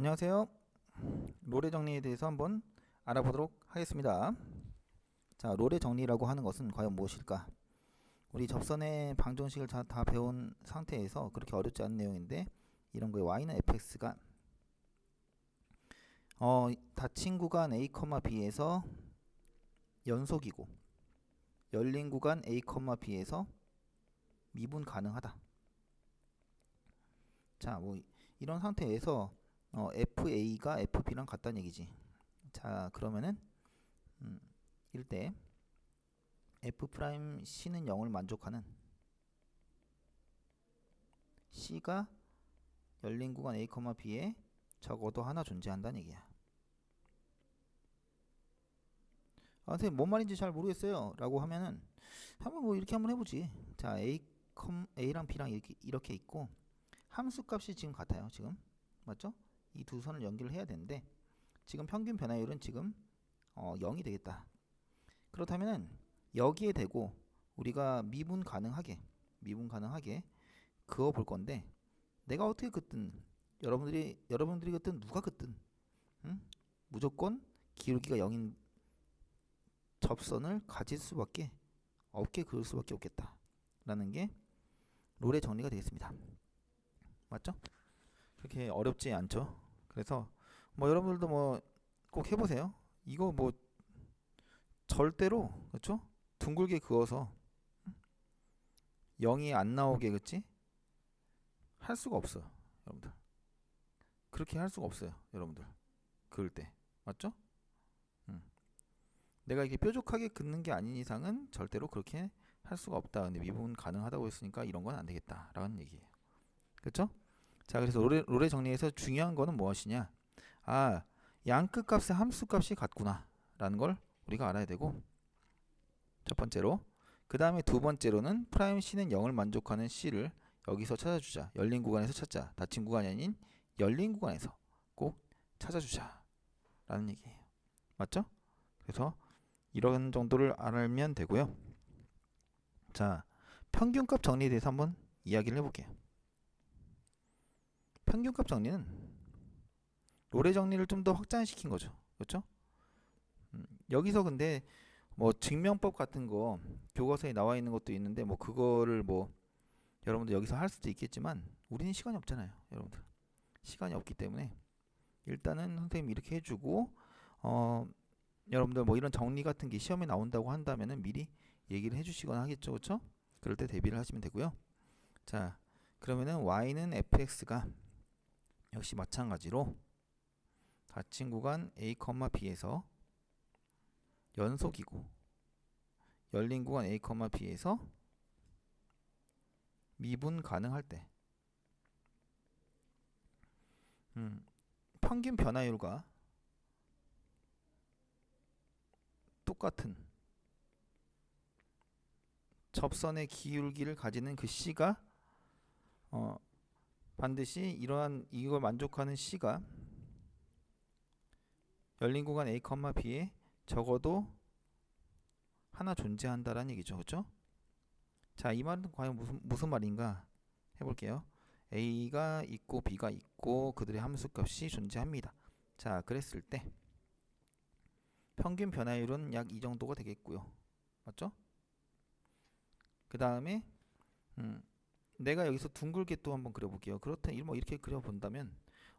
안녕하세요. 롤의 정리에 대해서 한번 알아보도록 하겠습니다. 자, 롤의 정리라고 하는 것은 과연 무엇일까? 우리 접선의 방정식을 다, 다 배운 상태에서 그렇게 어렵지 않은 내용인데 이런 거에 y는 fx가 어, 닫힌 구간 a, b에서 연속이고 열린 구간 a, b에서 미분 가능하다. 자, 뭐 이런 상태에서 어, FA가 FB랑 같다는 얘기지. 자, 그러면은 음, 일때 F 프라임 C는 0을 만족하는 C가 열린 구간 A, B에 적어도 하나 존재한다는 얘기야. 아, 선생님 뭔 말인지 잘 모르겠어요. 라고 하면은 한번 뭐 이렇게 한번 해보지. 자, A, A랑 B랑 이렇게, 이렇게 있고 함수 값이 지금 같아요. 지금 맞죠? 이 두 선을 연결을 해야 되는데 지금 평균 변화율은 지금 어, 0이 되겠다. 그렇다면은 여기에 대고 우리가 미분 가능하게 미분 가능하게 그어 볼 건데 내가 어떻게 긋든 여러분들이 여러분들이 긋든 누가 긋든 응? 무조건 기울기가 0인 접선을 가질 수밖에 없게 그을 수밖에 없겠다. 라는 게 롤의 정리가 되겠습니다. 맞죠? 그렇게 어렵지 않죠. 그래서 뭐 여러분들도 뭐 꼭 해보세요. 이거 뭐 절대로 그렇죠? 둥글게 그어서 0이 안 나오게 그치? 할 수가 없어 여러분들. 그렇게 할 수가 없어요 여러분들. 그을 때 맞죠? 음. 내가 이게 뾰족하게 긋는 게 아닌 이상은 절대로 그렇게 할 수가 없다. 근데 미분 가능하다고 했으니까 이런 건 안 되겠다라는 얘기예요. 그렇죠? 자, 그래서 롤의, 롤의 정리에서 중요한 거는 무엇이냐? 아, 양끝 값의 함수 값이 같구나. 라는 걸 우리가 알아야 되고, 첫 번째로. 그 다음에 두 번째로는 프라임 C는 0을 만족하는 C를 여기서 찾아주자. 열린 구간에서 찾자. 닫힌 구간이 아닌 열린 구간에서 꼭 찾아주자. 라는 얘기예요. 맞죠? 그래서 이런 정도를 알면 되고요. 자, 평균값 정리에 대해서 한번 이야기를 해볼게요. 평균값 정리는 롤의 정리를 좀 더 확장시킨 거죠. 그렇죠? 음, 여기서 근데 뭐 증명법 같은 거 교과서에 나와 있는 것도 있는데 뭐 그거를 뭐 여러분들 여기서 할 수도 있겠지만 우리는 시간이 없잖아요. 여러분들. 시간이 없기 때문에 일단은 선생님이 이렇게 해주고 어 여러분들 뭐 이런 정리 같은 게 시험에 나온다고 한다면은 미리 얘기를 해주시거나 하겠죠, 그렇죠? 그럴 때 대비를 하시면 되고요. 자, 그러면은 y는 fx가 역시 마찬가지로 닫힌 구간 a, b에서 연속이고 열린 구간 a, b에서 미분 가능할 때. 음, 평균 변화율과 똑같은 접선의 기울기를 가지는 그 C가 어, 반드시 이러한 이걸 만족하는 C가 열린 구간 A, B에 적어도 하나 존재한다라는 얘기죠. 그렇죠? 자, 이 말은 과연 무슨 무슨 말인가 해 볼게요. A가 있고 B가 있고 그들의 함수값이 존재합니다. 자, 그랬을 때 평균 변화율은 약 이 정도가 되겠고요. 맞죠? 그 다음에 음, 내가 여기서 둥글게 또 한번 그려볼게요. 그렇다 뭐 이렇게 그려본다면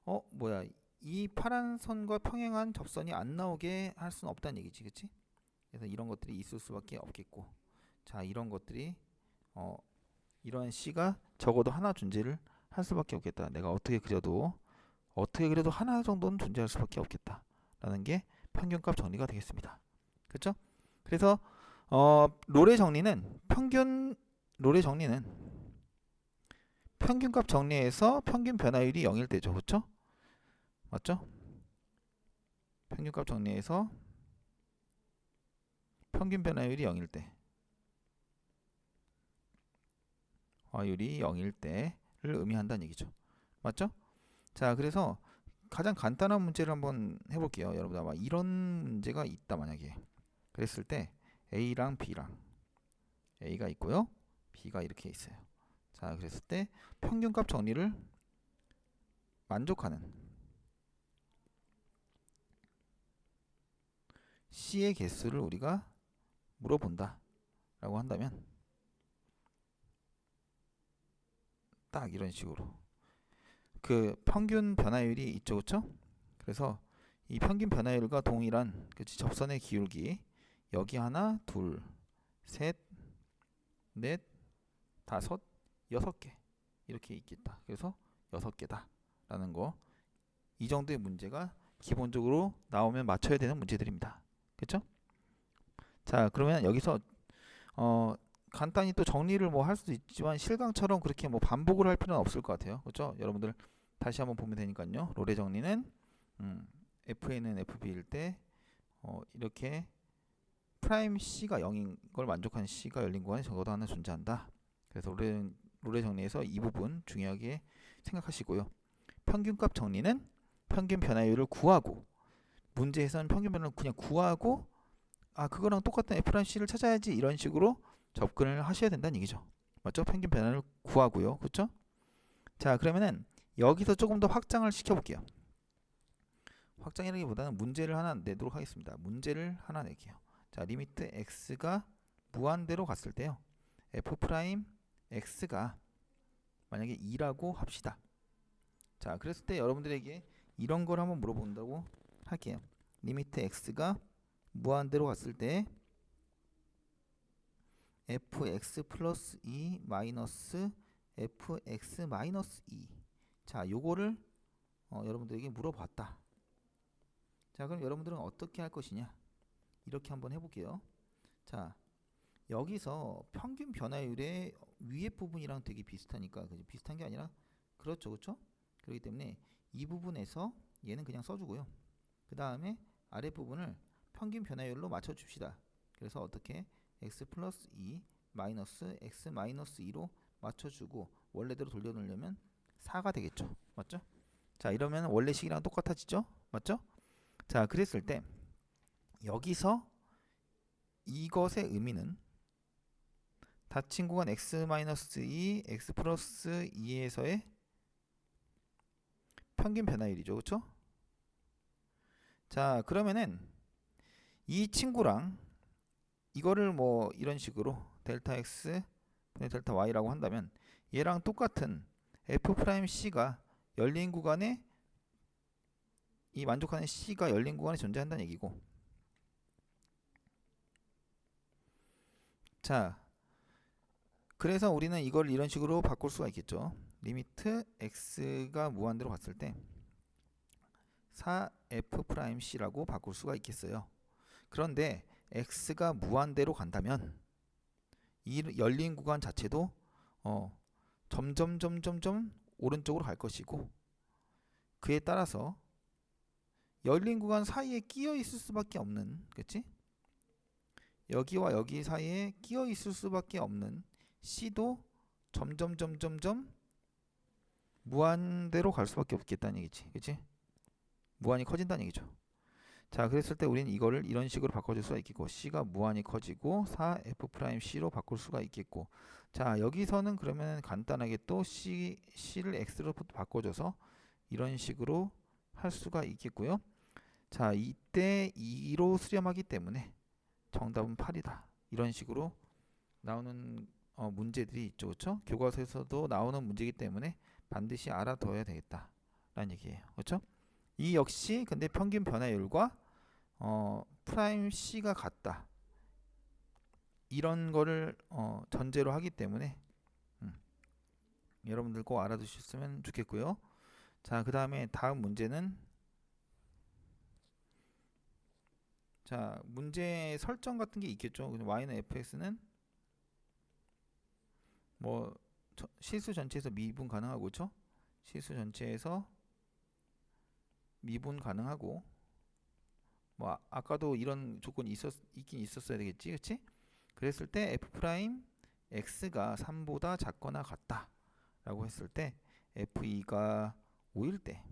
어 뭐야 이 파란 선과 평행한 접선이 안 나오게 할 수는 없다는 얘기지, 그렇지? 그래서 이런 것들이 있을 수밖에 없겠고, 자 이런 것들이 어 이러한 C가 적어도 하나 존재를 할 수밖에 없겠다. 내가 어떻게 그려도 어떻게 그래도 하나 정도는 존재할 수밖에 없겠다라는 게 평균값 정리가 되겠습니다. 그렇죠? 그래서 어 롤의 정리는 평균 롤의 정리는 평균값 정리해서 평균 변화율이 0일 때죠. 그렇죠? 맞죠? 평균값 정리해서 평균 변화율이 0일 때 화율이 0일 때를 의미한다는 얘기죠. 맞죠? 자, 그래서 가장 간단한 문제를 한번 해볼게요. 여러분 아마 이런 문제가 있다 만약에 그랬을 때 A랑 B랑 A가 있고요. B가 이렇게 있어요. 자, 그랬을 때 평균값 정리를 만족하는 C의 개수를 우리가 물어본다 라고 한다면 딱 이런 식으로. 그 평균 변화율이 있죠 그쵸? 그래서 이 평균 변화율과 동일한 그 접선의 기울기 여기 하나 둘셋넷 다섯 여섯 개 이렇게 있겠다 그래서 여섯 개다 라는 거 이 정도의 문제가 기본적으로 나오면 맞춰야 되는 문제들입니다 그쵸 자 그러면 여기서 어 간단히 또 정리를 뭐 할 수도 있지만 실강처럼 그렇게 뭐 반복을 할 필요는 없을 것 같아요. 그렇죠? 여러분들 다시 한번 보면 되니까요. 롤의 정리는 음, FA는 FB일 때 어, 이렇게 프라임 C가 0인 걸 만족하는 C가 열린 구간에 적어도 하나 존재한다. 그래서 롤의, 롤의 정리에서 이 부분 중요하게 생각하시고요. 평균값 정리는 평균 변화율을 구하고 문제에서는 평균 변화를 그냥 구하고 아 그거랑 똑같은 F'C를 란 찾아야지 이런 식으로 접근을 하셔야 된다는 얘기죠. 맞죠? 평균 변화를 구하고요. 그렇죠? 자, 그러면은 여기서 조금 더 확장을 시켜 볼게요. 확장이라기보다는 문제를 하나 내도록 하겠습니다. 문제를 하나 낼게요. 자, 리미트 x가 무한대로 갔을 때요. f 프라임 x가 만약에 2라고 합시다. 자, 그랬을 때 여러분들에게 이런 걸 한번 물어본다고 할게요. 리미트 x가 무한대로 갔을 때 fx 플러스 2 마이너스 fx 마이너스 2. 자, 요거를 어, 여러분들에게 물어봤다. 자, 그럼 여러분들은 어떻게 할 것이냐? 이렇게 한번 해볼게요. 자, 여기서 평균 변화율의 위에 부분이랑 되게 비슷하니까 그죠? 비슷한 게 아니라 그렇죠, 그렇죠? 그렇기 때문에 이 부분에서 얘는 그냥 써주고요. 그 다음에 아래 부분을 평균 변화율로 맞춰줍시다. 그래서 어떻게 x 플러스 2 마이너스 x 마이너스 2로 맞춰주고 원래대로 돌려놓으려면 4가 되겠죠. 맞죠? 자 이러면 원래식이랑 똑같아지죠? 맞죠? 자 그랬을 때 여기서 이것의 의미는 닫힌 구간 x 마이너스 2, x 플러스 2에서의 평균 변화율이죠. 그렇죠? 자 그러면은 이 친구랑 이거를 뭐 이런 식으로 델타 x 델타 y라고 한다면 얘랑 똑같은 f 프라임 c가 열린 구간에 이 만족하는 c가 열린 구간에 존재한다는 얘기고 자 그래서 우리는 이걸 이런 식으로 바꿀 수가 있겠죠 리미트 x가 무한대로 갔을 때 4f 프라임 c라고 바꿀 수가 있겠어요 그런데 x가 무한대로 간다면 이 열린 구간 자체도 어, 점점 점점점 오른쪽으로 갈 것이고 그에 따라서 열린 구간 사이에 끼어 있을 수밖에 없는 그치? 여기와 여기 사이에 끼어 있을 수밖에 없는 C도 점점 점점점 무한대로 갈 수밖에 없겠다는 얘기지. 그치? 무한히 커진다는 얘기죠. 자 그랬을 때 우리는 이거를 이런 식으로 바꿔줄 수가 있겠고 C가 무한히 커지고 4F'C로 바꿀 수가 있겠고. 자 여기서는 그러면 간단하게 또 C, C를 X로 바꿔줘서 이런 식으로 할 수가 있겠고요. 자 이때 2로 수렴하기 때문에 정답은 8이다. 이런 식으로 나오는 어, 문제들이 있죠 그렇죠 교과서에서도 나오는 문제이기 때문에 반드시 알아둬야 되겠다 라는 얘기예요 그렇죠 이 역시 근데 평균 변화율과 어, 프라임 C가 같다. 이런 거를 어, 전제로 하기 때문에 음, 여러분들 꼭 알아두셨으면 좋겠고요. 자, 그 다음에 다음 문제는 자, 문제 설정 같은 게 있겠죠. y는 fx는 뭐 실수 전체에서 미분 가능하고 그렇죠? 실수 전체에서 미분 가능하고 뭐 아, 까도 이런 조건이 있었 있긴 있었어야 되겠지 그치 그랬을 때 f 프라임 x가 3보다 작거나 같다 라고 했을 때 f2가 5일 때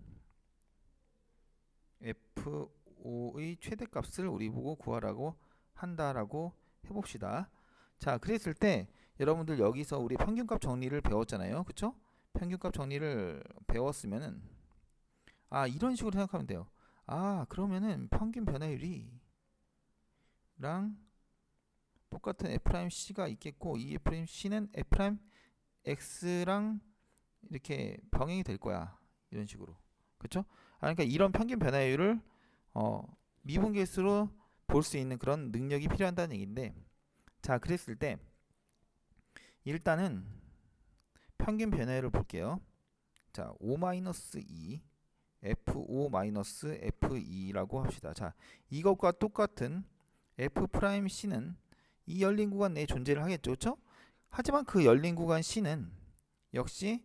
f5의 최대값을 우리 보고 구하라고 한다라고 해봅시다 자 그랬을 때 여러분들 여기서 우리 평균값 정리를 배웠잖아요 그쵸 평균값 정리를 배웠으면은 아 이런 식으로 생각하면 돼요 아 그러면은 평균 변화율이 똑같은 F'C가 있겠고 이 F'C는 F'X랑 이렇게 병행이 될 거야. 이런 식으로. 그렇죠? 아, 그러니까 이런 평균 변화율을 어, 미분계수로 볼 수 있는 그런 능력이 필요한다는 얘기인데 자, 그랬을 때 일단은 평균 변화율을 볼게요. 자, 5-2 F5-F2라고 합시다. 자, 이것과 똑같은 F'C는 이 열린 구간 내에 존재를 하겠죠. 그렇죠? 하지만 그 열린 구간 C는 역시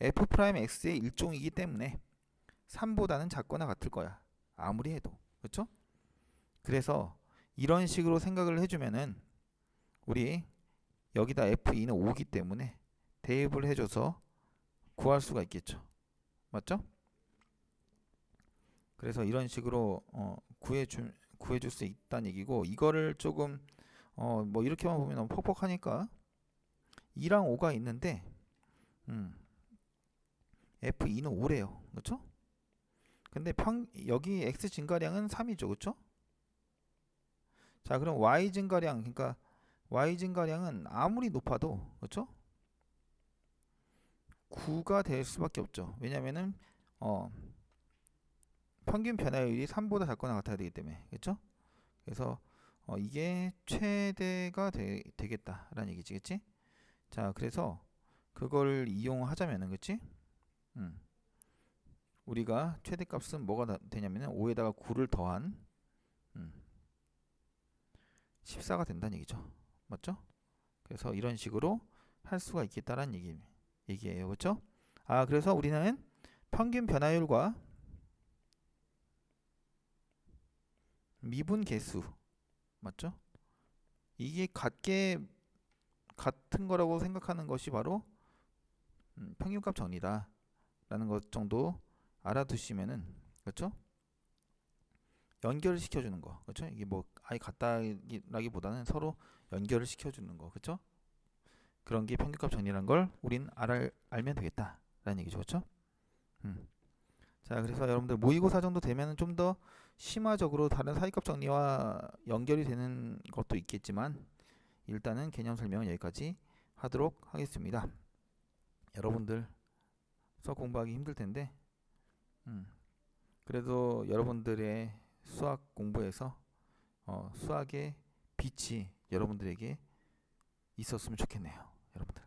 F'X의 일종이기 때문에 3보다는 작거나 같을 거야. 아무리 해도. 그렇죠? 그래서 이런 식으로 생각을 해주면은 우리 여기다 F2는 5기 때문에 대입을 해줘서 구할 수가 있겠죠. 맞죠? 그래서 이런 식으로 어, 구해주, 구해줄 수 있다는 얘기고 이거를 조금 어, 뭐 이렇게만 보면 너무 퍽퍽하니까 2랑 5가 있는데 음, F2는 5래요. 그렇죠? 근데 평 여기 x 증가량은 3이죠. 그렇죠? 자, 그럼 y 증가량 그러니까 y 증가량은 아무리 높아도 그렇죠? 9가 될 수밖에 없죠. 왜냐면은 어 평균 변화율이 3보다 작거나 같아야 되기 때문에. 그렇죠? 그래서 어 이게 최대가 되, 되겠다라는 얘기지. 그렇지? 자, 그래서 그걸 이용하자면은 그렇지? 음. 우리가 최대값은 뭐가 되냐면은 5에다가 9를 더한 음. 14가 된다는 얘기죠. 맞죠? 그래서 이런 식으로 할 수가 있겠다라는 얘기, 얘기예요. 그렇죠? 아, 그래서 우리는 평균 변화율과 미분 계수 맞죠? 이게 같게 같은 거라고 생각하는 것이 바로 음, 평균값 정리다 라는 것 정도 알아두시면은 그렇죠? 연결을 시켜 주는 거 그렇죠? 이게 뭐 아예 같다라기보다는 서로 연결을 시켜주는 거 그렇죠? 그런 게 평균값 정리라는 걸 우린 알, 알면 되겠다라는 얘기죠 그렇죠? 음. 자 그래서 여러분들 모의고사 정도 되면은 좀더 심화적으로 다른 사이값 정리와 연결이 되는 것도 있겠지만 일단은 개념 설명은 여기까지 하도록 하겠습니다. 여러분들 수학 공부하기 힘들 텐데 음, 그래도 여러분들의 수학 공부에서 어, 수학의 빛이 여러분들에게 있었으면 좋겠네요. 여러분들.